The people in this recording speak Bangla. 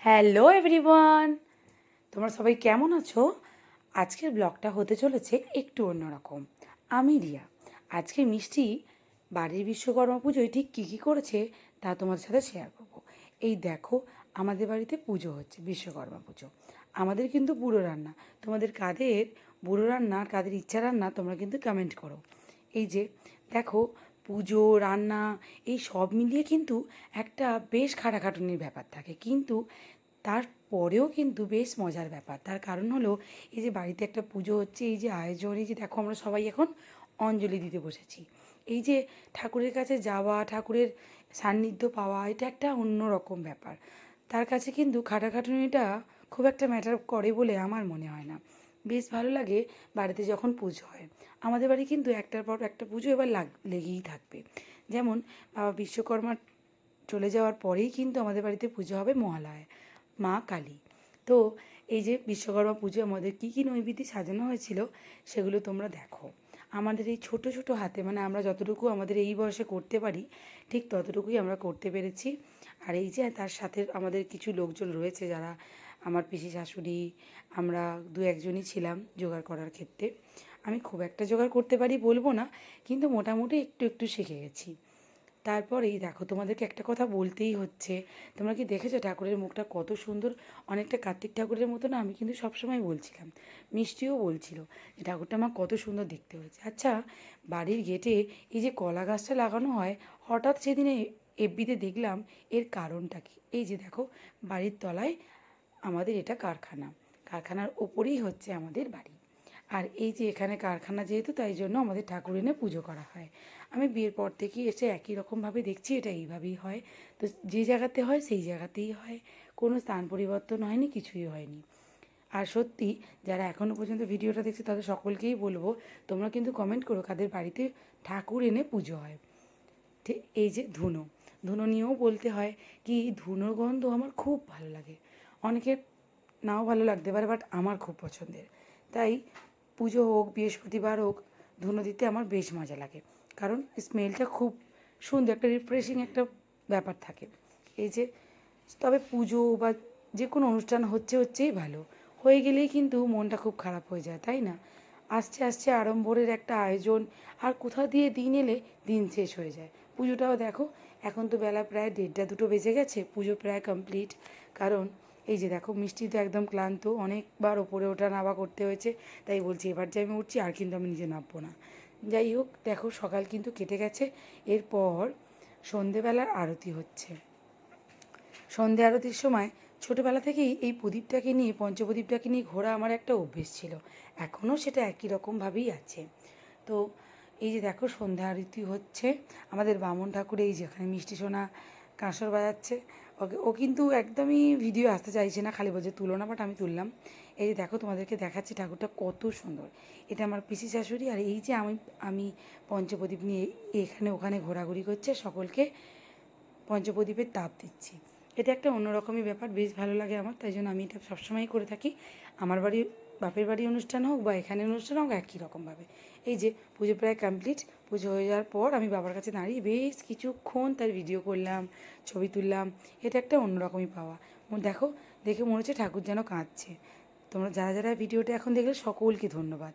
Hello everyone. তোমরা সবাই কেমন আছো? আজকের ব্লগটা হতে চলেছে একটু অন্যরকম। আমি রিয়া। আজকে মিষ্টি বাড়ির বিশ্বকর্মা পুজোয় ঠিক কী কী করেছে তা তোমাদের সাথে শেয়ার করব। এই দেখো, আমাদের বাড়িতে পুজো হচ্ছে, বিশ্বকর্মা পুজো। আমাদের কিন্তু বুড়ো রান্না। তোমাদের কাদের বুড়ো রান্না, কাদের ইচ্ছা রান্না, তোমরা কিন্তু কমেন্ট করো। এই যে, দেখো পুজো, রান্না, এই সব মিলিয়ে কিন্তু একটা বেশ খাটাখাটুনির ব্যাপার থাকে। কিন্তু তারপরেও কিন্তু বেশ মজার ব্যাপার। তার কারণ হলো, এই যে বাড়িতে একটা পুজো হচ্ছে, এই যে আয়োজন, এই যে দেখো আমরা সবাই এখন অঞ্জলি দিতে বসেছি। এই যে ঠাকুরের কাছে যাওয়া, ঠাকুরের সান্নিধ্য পাওয়া, এটা একটা অন্যরকম ব্যাপার। তার কাছে কিন্তু খাটাখাটুনিটা খুব একটা ম্যাটার করে বলে আমার মনে হয় না। বেশ ভালো লাগে বাড়িতে যখন পুজো হয়। আমাদের বাড়ি কিন্তু একটার পর একটা পুজো এবার লাগ, লেগেই থাকবে। যেমন বাবা বিশ্বকর্মা চলে যাওয়ার পরেই কিন্তু আমাদের বাড়িতে পুজো হবে মহালয়, মা কালী। তো এই যে বিশ্বকর্মা পুজো আমাদের কী কী নৈবেদ্য সাজানো হয়েছিল সেগুলো তোমরা দেখো। আমাদের এই ছোট ছোট হাতে মানে আমরা যতটুকু আমাদের এই বয়সে করতে পারি, ঠিক ততটুকুই আমরা করতে পেরেছি। আর এই যে তার সাথে আমাদের কিছু লোকজন রয়েছে যারা আমার পিসি শাশুড়ি আমরা দু একজনই ছিলাম জোগাড় করার ক্ষেত্রে আমি খুব একটা জোগাড় করতে পারি বলব না কিন্তু মোটামুটি একটু একটু শিখে গেছি তারপরেই দেখো তোমাদেরকে একটা কথা বলতেই হচ্ছে তোমরা কি দেখেছ ঠাকুরের মুখটা কত সুন্দর অনেকটা কার্তিক ঠাকুরের মতো না আমি কিন্তু সবসময় বলছিলাম মিষ্টিও বলছিল যে ঠাকুরটা আমার কত সুন্দর দেখতে হয়েছে আচ্ছা বাড়ির গেটে এই যে কলা গাছটা লাগানো হয় হঠাৎ সেদিনে এফবিতে দেখলাম এর কারণটা কি এই যে দেখো বাড়ির তলায় আমাদের এটা কারখানা। কারখানার ওপরেই হচ্ছে আমাদের বাড়ি। আর এই যে এখানে কারখানা যেহেতু, তাই জন্য আমাদের ঠাকুর এনে পুজো করা হয়। আমি বিয়ের পর থেকেই এসে একই রকমভাবে দেখছি, এটা এইভাবেই হয়। তো যে জায়গাতে হয়, সেই জায়গাতেই হয়। কোনো স্থান পরিবর্তন হয়নি, কিছুই হয়নি। আর সত্যি, যারা এখনও পর্যন্ত ভিডিওটা দেখছে, তাদের সকলকেই বলব, তোমরা কিন্তু কমেন্ট করো কাদের বাড়িতে ঠাকুর এনে পুজো হয়। ঠিক এই যে ধুনো। ধুনো নিয়েও বলতে হয় কি, ধুনোর গন্ধ আমার খুব ভালো লাগে। অনেকের নাও ভালো লাগতে পারে বাট আমার খুব পছন্দের। তাই পুজো হোক, বৃহস্পতিবার হোক ধুনো দিতে আমার বেশ মজা লাগে। কারণ স্মেলটা খুব সুন্দর, একটা রিফ্রেশিং একটা ব্যাপার থাকে। এই যে, তবে পুজো বা যে কোনো অনুষ্ঠান হচ্ছে, হচ্ছেই ভালো। হয়ে গেলেই কিন্তু মনটা খুব খারাপ হয়ে যায়, তাই না? আসছে আসছে আড়ম্বরের একটা আয়োজন, আর কোথা দিয়ে দিন এলে দিন শেষ হয়ে যায়। পুজোটাও দেখো, এখন তো বেলা প্রায় দেড়টা, দুটো বেজে গেছে, পুজো প্রায় কমপ্লিট কারণ এই যে দেখো, মিষ্টি তো একদম ক্লান্ত, অনেকবার ওপরে ওঠা নামা করতে হয়েছে, তাই বলছি এবার যে আমি উঠছি, আর কিন্তু আমি নিজে নামবো না। যাই হোক, দেখো সকাল কিন্তু কেটে গেছে, এরপর সন্ধেবেলার আরতি হচ্ছে। সন্ধে আরতির সময় ছোটোবেলা থেকেই এই প্রদীপটাকে নিয়ে, পঞ্চপ্রদীপটাকে নিয়ে ঘোরা আমার একটা অভ্যেস ছিল। এখনও সেটা একই রকমভাবেই আছে। তো এই যে দেখো সন্ধ্যা আরতি হচ্ছে, আমাদের বামন ঠাকুর এই যেখানে মিষ্টি সোনা কাঁসর বাজাচ্ছে ওকে, ও কিন্তু একদমই ভিডিও আসতে চাইছে না, খালি বলছে, তুলো না বাট আমি তুললাম। এই যে দেখো, তোমাদেরকে দেখাচ্ছি ঠাকুরটা কত সুন্দর। এটা আমার পিসি শাশুড়ি, আর এই যে আমি আমি পঞ্চপ্রদীপ নিয়ে এখানে ওখানে ঘোরাঘুরি করছে, সকলকে পঞ্চপ্রদীপের তাপ দিচ্ছি। এটা একটা অন্যরকমই ব্যাপার, বেশ ভালো লাগে আমার, তাই জন্য আমি এটা সবসময়ই করে থাকি। আমার বাড়ি, বাপের বাড়ি অনুষ্ঠান হোক বা এখানে অনুষ্ঠান হোক, একই রকমভাবে এই যে পুজো প্রায় কমপ্লিট পুজো হয়ে যাওয়ার পর আমি বাবার কাছে দাঁড়িয়ে বেশ কিছুক্ষণ তার ভিডিও করলাম, ছবি তুললাম, এটা একটা অন্যরকমই পাওয়া। দেখো, দেখে মনে হচ্ছে ঠাকুর যেন কাঁদছে। তোমরা যারা যারা ভিডিওটা এখন দেখলে সকলকে ধন্যবাদ।